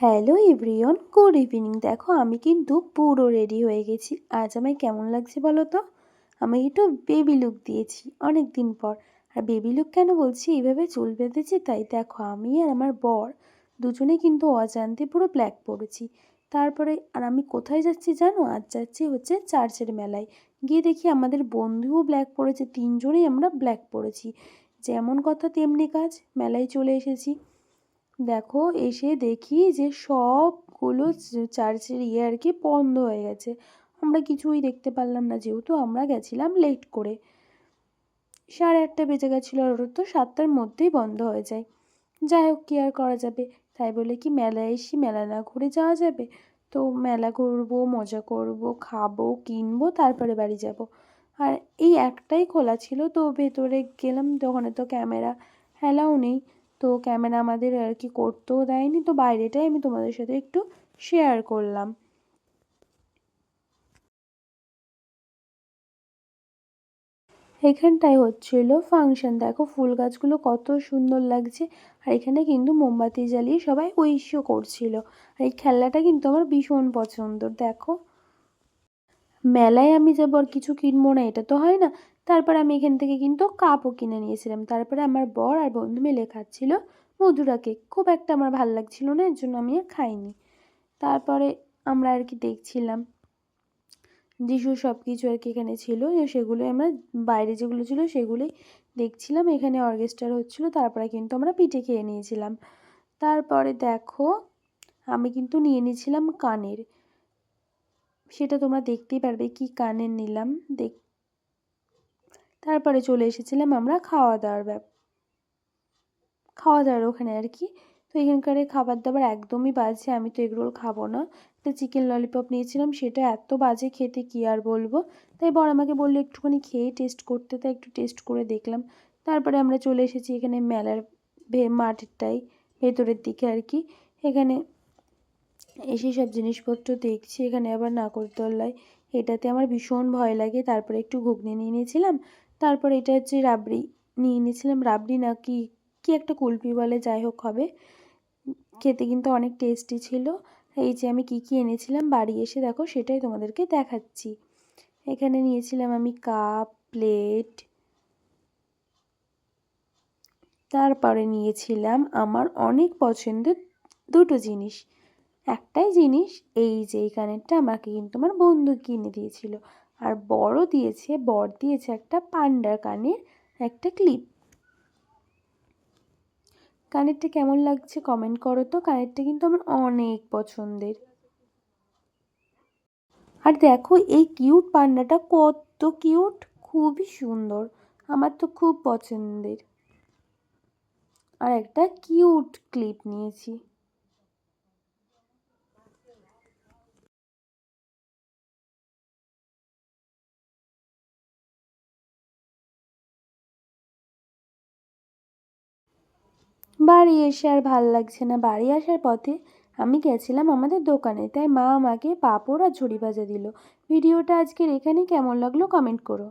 Hello everyone good evening দেখো, আমি কিন্তু পুরো রেডি হয়ে গেছি। আজ আমায় কেমন লাগছে বলো তো? আমি একটু বেবি লুক দিয়েছি অনেক দিন পর। আর বেবি লুক কেন বলছি? এইভাবে চুল বেঁধেছি, তাই দেখো, আমি আর আমার বর দুজনে কিন্তু অজান্তে পুরো ব্ল্যাক পরেছি তারপরে, আর আমি কোথায় যাচ্ছি জানো? আজ যাচ্ছি হচ্ছে চার্চের মেলায়। গিয়ে দেখি আমাদের বন্ধুও ব্ল্যাক পরেছে তিনজনেই আমরা ব্ল্যাক পরেছি যেমন কথা তেমনি কাজ, মেলায় চলে এসেছি। দেখো, এসে দেখি যে সবগুলো চার্চের ইয়ে আর কি বন্ধ হয়ে গেছে। আমরা কিছুই দেখতে পারলাম না, যেহেতু আমরা গেছিলাম লেট করে। সাড়ে আটটা বেজে গেছিল, আর তো সাতটার মধ্যেই বন্ধ হয়ে যায়। যাই হোক, কী আর করা যাবে? তাই বলে কি মেলায় এসি মেলা না ঘুরে যাওয়া যাবে? তো মেলা ঘুরবো, মজা করব, খাব, কিনবো, তারপরে বাড়ি যাব। আর এই একটাই খোলা ছিল, তো ভেতরে গেলাম তখন তো ক্যামেরা অ্যালাউ নেই। তো ক্যামেরা আমাদের আর কি করতেও দেয়নি। তো বাইরেটাই আমি তোমাদের সাথে একটু শেয়ার করলাম। এখানটায় হচ্ছিল ফাংশন দেখো ফুল গাছগুলো কত সুন্দর লাগছে। আর এখানে কিন্তু মোমবাতি জ্বালিয়ে সবাই উইশও করছিল। আর এই খেলনাটা কিন্তু আমার ভীষণ পছন্দ। দেখো মেলায় আমি যাব আর কিছু কিনবো না, এটা তো হয় না। তারপর আমি এখান থেকে কিন্তু কাপও কিনে নিয়েছিলাম। তারপরে আমার বর আর বন্ধু মিলে খাচ্ছিল মধুরা কেক। খুব একটা আমার ভালো লাগছিল না, এর জন্য আমি খাইনি। তারপরে আমরা আর কি দেখছিলাম যিশু সব কিছু আর কি এখানে ছিল। সেগুলোই আমরা বাইরে যেগুলো ছিল সেগুলোই দেখছিলাম। এখানে অর্কেস্ট্রার হচ্ছিল, তারপরে কিন্তু আমরা পিঠে খেয়ে নিয়েছিলাম। তারপরে দেখো, আমি কিন্তু নিয়ে নিয়েছিলাম কানের। সেটা তোমরা দেখতেই পারবে কি কানের নিলাম, দেখ, তারপরে চলে এসেছিলাম আমরা খাওয়া দাওয়ার ব্যাপ খাওয়া দাওয়ার ওখানে আর কি। তো এখানকার খাবার দাবার একদমই বাজে, আমি তো এগরোল খাব না। একটা চিকেন ললিপপ নিয়েছিলাম, সেটা এত বাজে খেতে কী আর বলব? তাই বর আমাকে বলল একটুখানি খেয়ে টেস্ট করতে, তাই একটু টেস্ট করে দেখলাম। তারপরে আমরা চলে এসেছি এখানে মেলার ভে মাঠটাই ভেতরের দিকে আর কি। এখানে এসে সব জিনিসপত্র দেখছি, এখানে আবার নাগরদোল্লায় এটাতে আমার ভীষণ ভয় লাগে। তারপরে একটু ঘুগনি নিয়ে নিয়েছিলাম। তারপর এটা হচ্ছে রাবড়ি নিয়ে নিয়েছিলাম। রাবড়ি না কি, কী একটা কুলপি বলে, যাই হোক হবে। খেতে কিন্তু অনেক টেস্টি ছিল। এই যে আমি কী কী এনেছিলাম, বাড়ি এসে দেখো, সেটাই তোমাদেরকে দেখাচ্ছি। এখানে নিয়েছিলাম আমি কাপ, প্লেট। তারপরে নিয়েছিলাম আমার অনেক পছন্দের দুটো জিনিস। একটাই জিনিস, এই যে এই কানেরটা আমাকে কিন্তু আমার বন্ধু কিনে দিয়েছিল। আর বড় দিয়েছে, বর দিয়েছে একটা পান্ডার কানের একটা ক্লিপ। কানেরটা কেমন লাগছে কমেন্ট করো তো, কানেরটা কিন্তু আমার অনেক পছন্দের। আর দেখো এই কিউট পান্ডাটা কত কিউট খুবই সুন্দর, আমার তো খুব পছন্দের। আর একটা কিউট ক্লিপ নিয়েছি। বাড়ি এসে আর ভালো লাগছে না। বাড়ি আসার পথে আমি গেছিলাম আমাদের দোকানে, তাই মা আমাকে পাঁপড় আর ঝুড়ি ভাজা দিল। ভিডিওটা আজকের এখানে কেমন লাগল কমেন্ট করো।